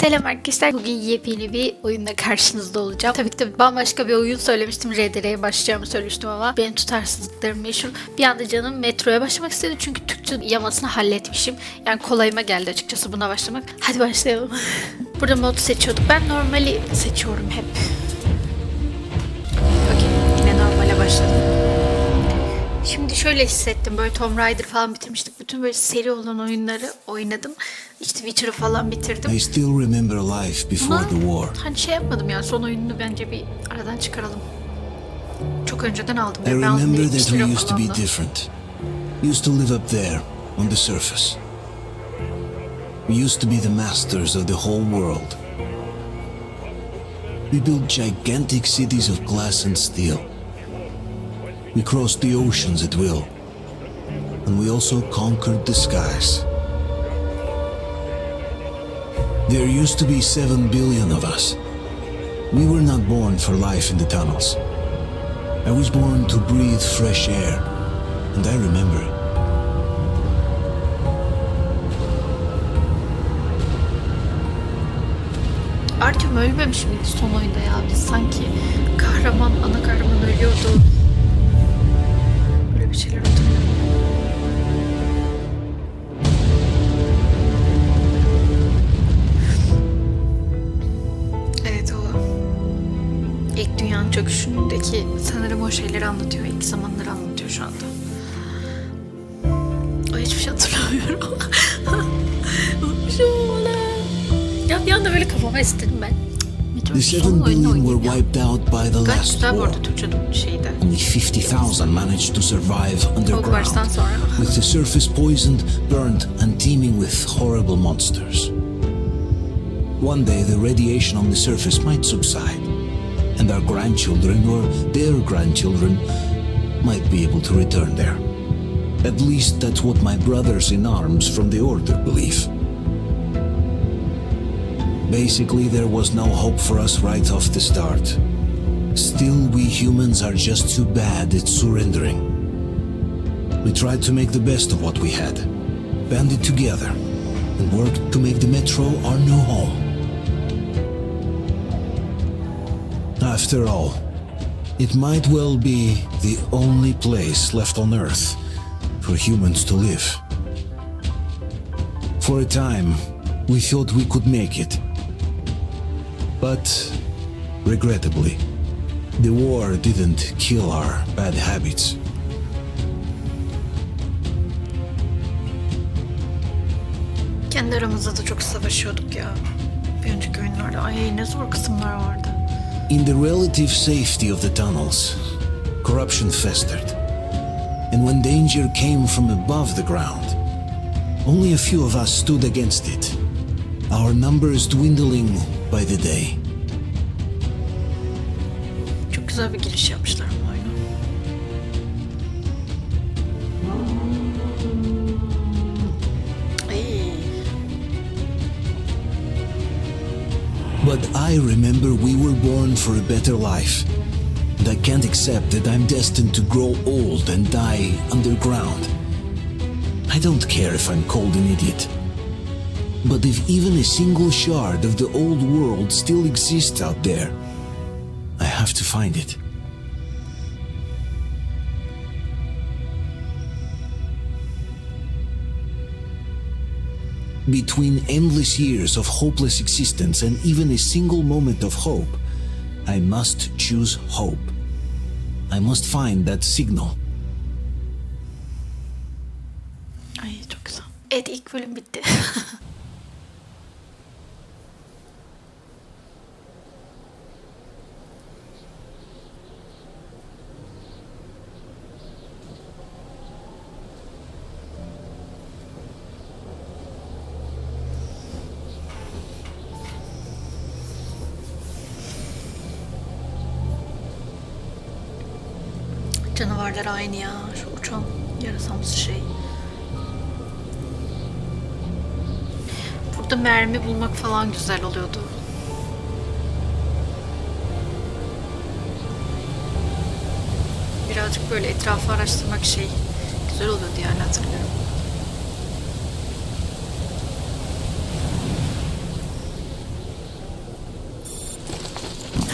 Selam arkadaşlar. Bugün yepyeni bir oyunda karşınızda olacağım. Tabii ki de bambaşka bir oyun söylemiştim. RDR'ye başlayacağımı söylemiştim ama benim tutarsızlıklarım meşhur. Bir anda canım metroya başlamak istedi çünkü Türkçe yamasını halletmişim. Yani kolayıma geldi açıkçası buna başlamak. Hadi başlayalım. Burada mod seçiyorduk. Ben normali seçiyorum hep. Okey. Yine normale başladım. Şimdi şöyle hissettim. Böyle Tomb Raider falan bitirmiştik. Bütün böyle seri olan oyunları oynadım. İşte Witcher'ı falan bitirdim. I still remember life before the war. hani şey yapmadım ya son oyununu bence bir aradan çıkaralım. Çok önceden aldım. I remember that we used to be different. Used to live up there, on the surface. We used to be the masters of the whole world. We built gigantic cities of glass and steel. We crossed the oceans at will. And we also conquered the skies. There used to be seven billion of us. We were not born for life in the tunnels. I was born to breathe fresh air, and I remember it. Artyom ölmemiş miydi son oyunda ya? Biz sanki kahraman, ana kahraman ölüyordu. Bir şeyler hatırlıyorum. Evet o ilk dünyanın çöküşündeki sanırım o şeyleri anlatıyor. ilk zamanları anlatıyor şu anda. O hiçbir şey hatırlamıyorum. Onu. Ya bir anda böyle kafama istedim ben. The Metroid seven son oyunu billion were wiped out by the last war. Only 50,000 managed to survive underground, with the surface poisoned, burned, and teeming with horrible monsters. One day, the radiation on the surface might subside, and our grandchildren or their grandchildren might be able to return there. At least that's what my brothers in arms from the Order believe. Basically, there was no hope for us right off the start. Still, we humans are just too bad at surrendering. We tried to make the best of what we had, banded together, and worked to make the metro our new home. After all, it might well be the only place left on Earth for humans to live. For a time, we thought we could make it. But, regrettably, the war didn't kill our bad habits. Kendi aramızda da çok savaşıyorduk ya. Bir önceki oyunlarda. Ay ne zor kısımlar vardı. In the relative safety of the tunnels, corruption festered. And when danger came from above the ground, only a few of us stood against it, our numbers dwindling by the day. Çok güzel bir giriş yapmışlar bu oyuna. But I remember we were born for a better life. And I can't accept that I'm destined to grow old and die underground. I don't care if I'm called an idiot. But if even a single shard of the old world still exists out there, I have to find it. Between endless years of hopeless existence and even a single moment of hope, I must choose hope. I must find that signal. Ay çok güzel. Evet ilk bölüm bitti. Canavarlar aynı ya. Şu uçan yarasamsı şey. Burada mermi bulmak falan güzel oluyordu. Birazcık böyle etrafı araştırmak şey güzel oluyordu yani hatırlıyorum.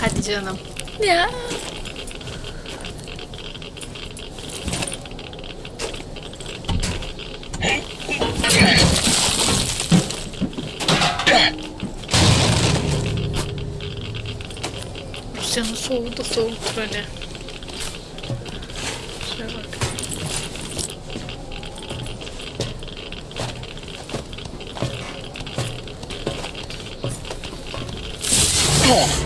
Hadi canım. Ya. canı soğudu soğudu böyle. Şöyle bak. Oh.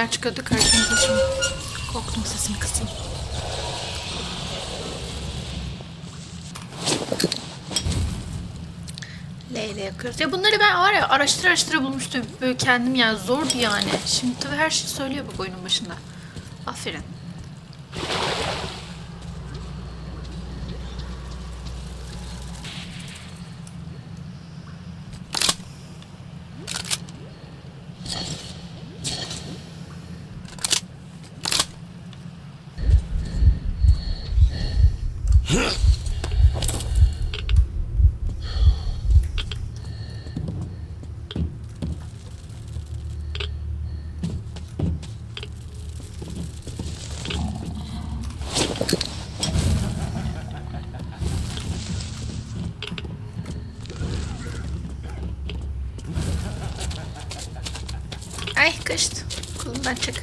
Şeyler çıkıyordu karşımıza şimdi. Korktum sesimi kısayım. Leyle yakıyoruz. Ya bunları ben var ya araştıra araştıra bulmuştum. Böyle kendim yani zordu yani. Şimdi tabii her şey söylüyor bak oyunun başında. Aferin. Ay kaçtı. Kolumdan çık.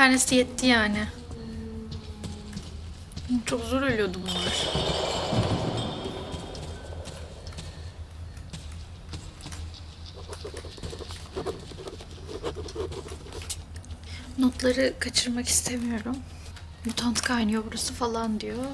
Tanesi yetti yani. Çok zor ölüyordu bunlar. Notları kaçırmak istemiyorum. Mutant kaynıyor burası falan diyor.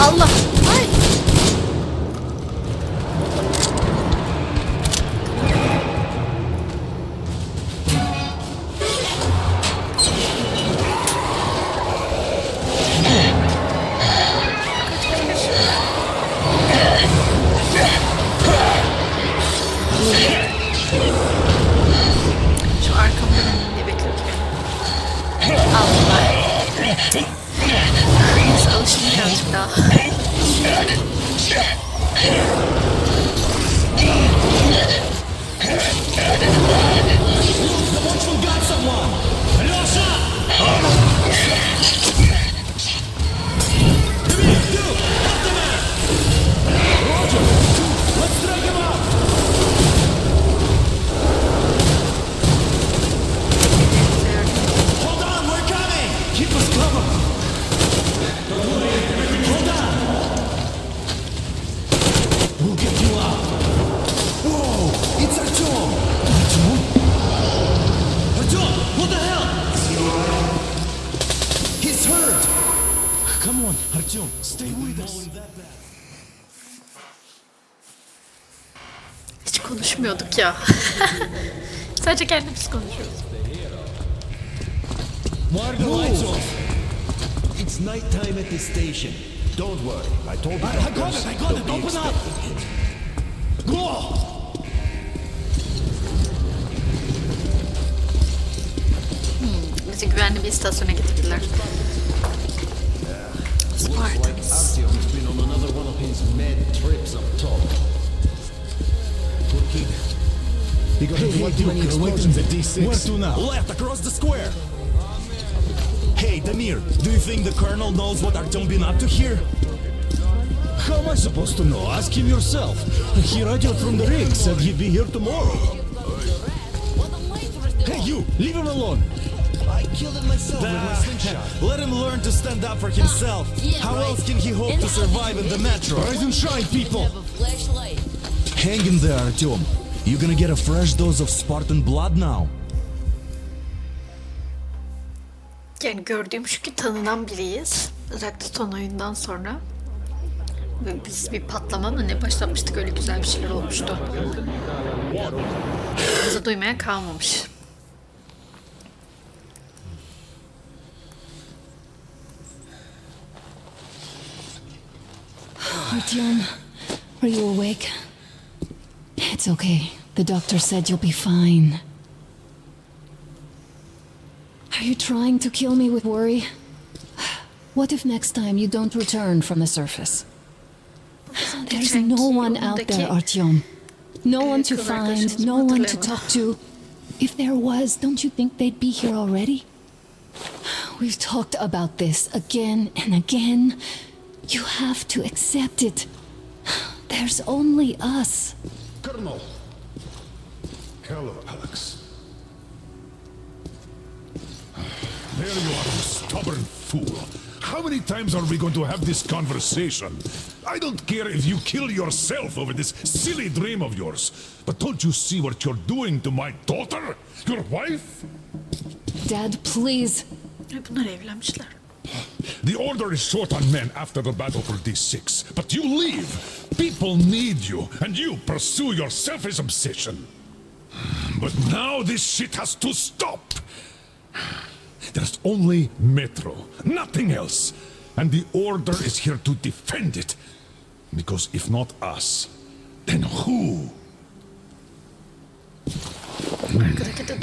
Allah. た。Hiç konuşmuyorduk ya. Sadece kendimiz konuşuyoruz. Why are the lights off? It's nighttime at the station. Don't worry. I told the I, I got it, I got it, open up! Go! Bizi güvenli bir istasyona getirdiler. Spartans. He got Hey, way hey, too many Duke, explosions at D6. Where to now? Left across the square. Hey, Damir, do you think the colonel knows what Artyom been up to here? How am I supposed to know? Ask him yourself. He radioed from the ring, said he'd be here tomorrow. Hey, you! Leave him alone! I killed him myself with my slingshot. Let him learn to stand up for himself. How else can he hope to survive in the metro? Rise and shine, people! Have a flashlight. Hang in there, Artyom. You're gonna get a fresh dose of Spartan blood now. Yani gördüğüm şu ki tanınan biriyiz. Özellikle son oyundan sonra. Ve biz bir patlama mı ne başlatmıştık öyle güzel bir şeyler olmuştu. Bizi duymaya kalmamış. Artyom, are you awake? It's okay. The doctor said you'll be fine. Are you trying to kill me with worry? What if next time you don't return from the surface? There's no one out there, Artyom. No one to find, no one to talk to. If there was, don't you think they'd be here already? We've talked about this again and again. You have to accept it. There's only us. Colonel. Hello, Alex. There you are, you stubborn fool. How many times are we going to have this conversation? I don't care if you kill yourself over this silly dream of yours, but don't you see what you're doing to my daughter? Your wife? Dad, please. Ay, evlenmişler. The Order is short on men after the battle for D6, but you leave. People need you, and you pursue your selfish obsession. But now this shit has to stop. There's only Metro, nothing else. And the Order is here to defend it. Because if not us, then who?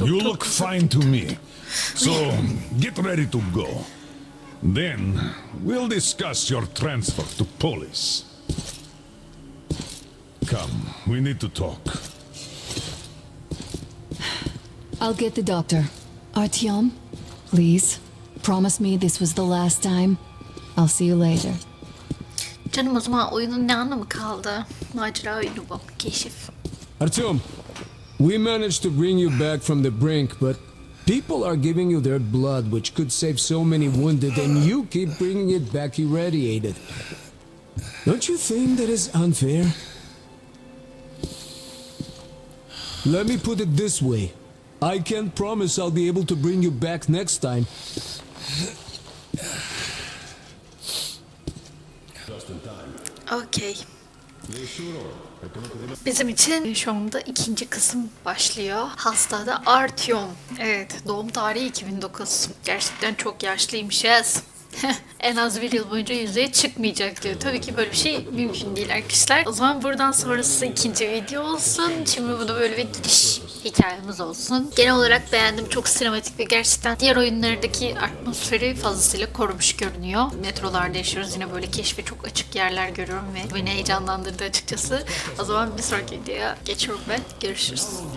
You look fine to me. So get ready to go. Then we'll discuss your transfer to police. Come, we need to talk. I'll get the doctor. Artyom, please. Promise me this was the last time. I'll see you later. Canım o zaman oyunun ne anlamı kaldı? Macera oyunu bu. Keşif. Artyom, we managed to bring you back from the brink, but people are giving you their blood, which could save so many wounded, and you keep bringing it back irradiated. Don't you think that is unfair? Let me put it this way. I can't promise I'll be able to bring you back next time. Okey. Bizim için şu anda ikinci kısım başlıyor. Hastada Artyom. Evet, doğum tarihi 2009. Gerçekten çok yaşlıymışız. en az bir yıl boyunca yüzeye çıkmayacak diyor. Tabii ki böyle bir şey mümkün değil arkadaşlar. O zaman buradan sonrası ikinci video olsun. Şimdi bunu böyle bir giriş hikayemiz olsun. Genel olarak beğendim. Çok sinematik ve gerçekten diğer oyunlardaki atmosferi fazlasıyla korumuş görünüyor. Metrolarda yaşıyoruz. Yine böyle keşfe çok açık yerler görüyorum ve beni heyecanlandırdı açıkçası. O zaman bir sonraki videoya geçiyorum ben. Görüşürüz.